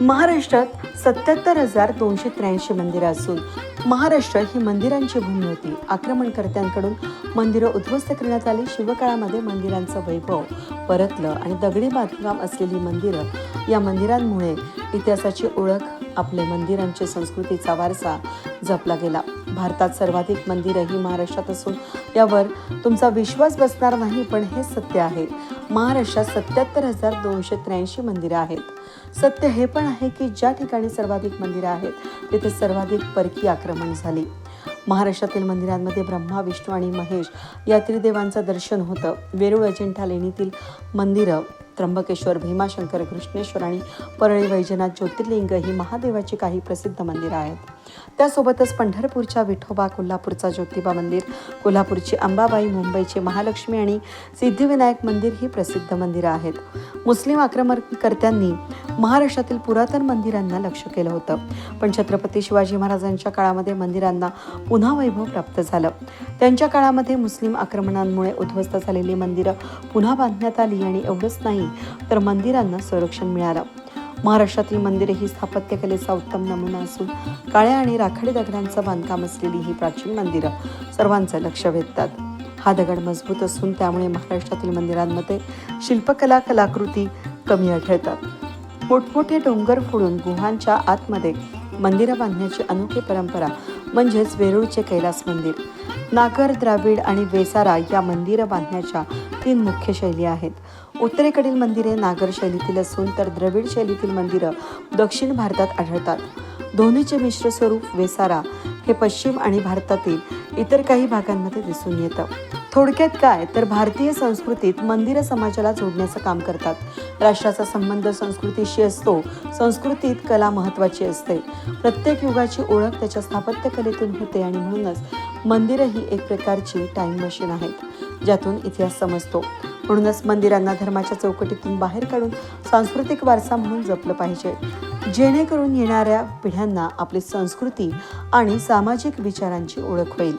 महाराष्ट्रात सत्याहत्तर हजार दोनशे त्र्याऐंशी मंदिरं असून महाराष्ट्र ही मंदिरांची भूमी होती. आक्रमणकर्त्यांकडून मंदिरं उद्ध्वस्त करण्यात आली. शिवकाळामध्ये मंदिरांचं वैभव परतलं आणि दगडी बांधकाम असलेली मंदिरं या मंदिरांमुळे इतिहासाची ओळख आपले मंदिरांची संस्कृतीचा वारसा जपला गेला. भारतात सर्वाधिक मंदिरं ही महाराष्ट्रात असून यावर तुमचा विश्वास बसणार नाही पण हे सत्य आहे. महाराष्ट्रात सत्याहत्तर हजार दोनशे त्र्याऐंशी मंदिरं आहेत. सत्य हे पण आहे की ज्या ठिकाणी सर्वाधिक मंदिरं आहेत तिथे सर्वाधिक परकी आक्रमण झाली. महाराष्ट्रातील मंदिरांमध्ये ब्रह्मा विष्णू आणि महेश या त्रिदेवांचं दर्शन होतं. वेरूळ अजिंठा लेणीतील मंदिरं त्र्यंबकेश्वर भीमाशंकर कृष्णेश्वर आणि परळी वैजनाथ ज्योतिर्लिंग ही महादेवाची काही प्रसिद्ध मंदिरं आहेत. त्यासोबतच पंढरपूरच्या विठोबा कोल्हापूरचा ज्योतिबा मंदिर कोल्हापूरची अंबाबाई मुंबईची महालक्ष्मी आणि सिद्धिविनायक मंदिर ही प्रसिद्ध मंदिरं आहेत. मुस्लिम आक्रमणकर्त्यांनी महाराष्ट्रातील पुरातन मंदिरांना लक्ष केलं होतं. पण छत्रपती शिवाजी महाराजांच्या काळामध्ये मंदिरांना पुन्हा वैभव प्राप्त झालं. त्यांच्या काळामध्ये मुस्लिम आक्रमणांमुळे उद्ध्वस्त झालेली मंदिरं पुन्हा बांधण्यात आली आणि एवढंच नाही तर मंदिरांना संरक्षण मिळालं. महाराष्ट्रातील मंदिरे ही स्थापत्यकलेचा उत्तम नमुना असून काळ्या आणि राखाडी दगडांचं बांधकाम असलेली ही प्राचीन मंदिरं सर्वांचं लक्ष वेधतात. हा दगड मजबूत असून त्यामुळे महाराष्ट्रातील मंदिरांमध्ये शिल्पकला कलाकृती कमी आढळतात. मोठमोठे डोंगर फोडून गुहांच्या आतमध्ये मंदिरं बांधण्याची अनोखी परंपरा म्हणजेच वेरूळचे कैलास मंदिर. नागर द्राविड आणि वेसारा या मंदिरं बांधण्याच्या तीन मुख्य शैली आहेत. उत्तरेकडील मंदिरे नागर शैलीतील असून तर द्रविड शैलीतील मंदिरं दक्षिण भारतात आढळतात. दोन्हीचे मिश्र स्वरूप वेसारा हे पश्चिम आणि भारतातील इतर काही भागांमध्ये दिसून येतं. थोडक्यात काय? तर भारतीय संस्कृतीत मंदिरं समाजाला जोडण्याचं काम करतात. राष्ट्राचा संबंध संस्कृतीशी असतो. संस्कृतीत कला महत्त्वाची असते. प्रत्येक युगाची ओळख त्याच्या स्थापत्यकलेतून होते आणि म्हणूनच मंदिरं ही एक प्रकारची टाईम मशीन आहेत ज्यातून इतिहास समजतो. म्हणूनच मंदिरांना धर्माच्या चौकटीतून बाहेर काढून सांस्कृतिक वारसा म्हणून जपलं पाहिजे. जेणेकरून येणाऱ्या पिढ्यांना आपली संस्कृती आणि सामाजिक विचारांची ओळख होईल.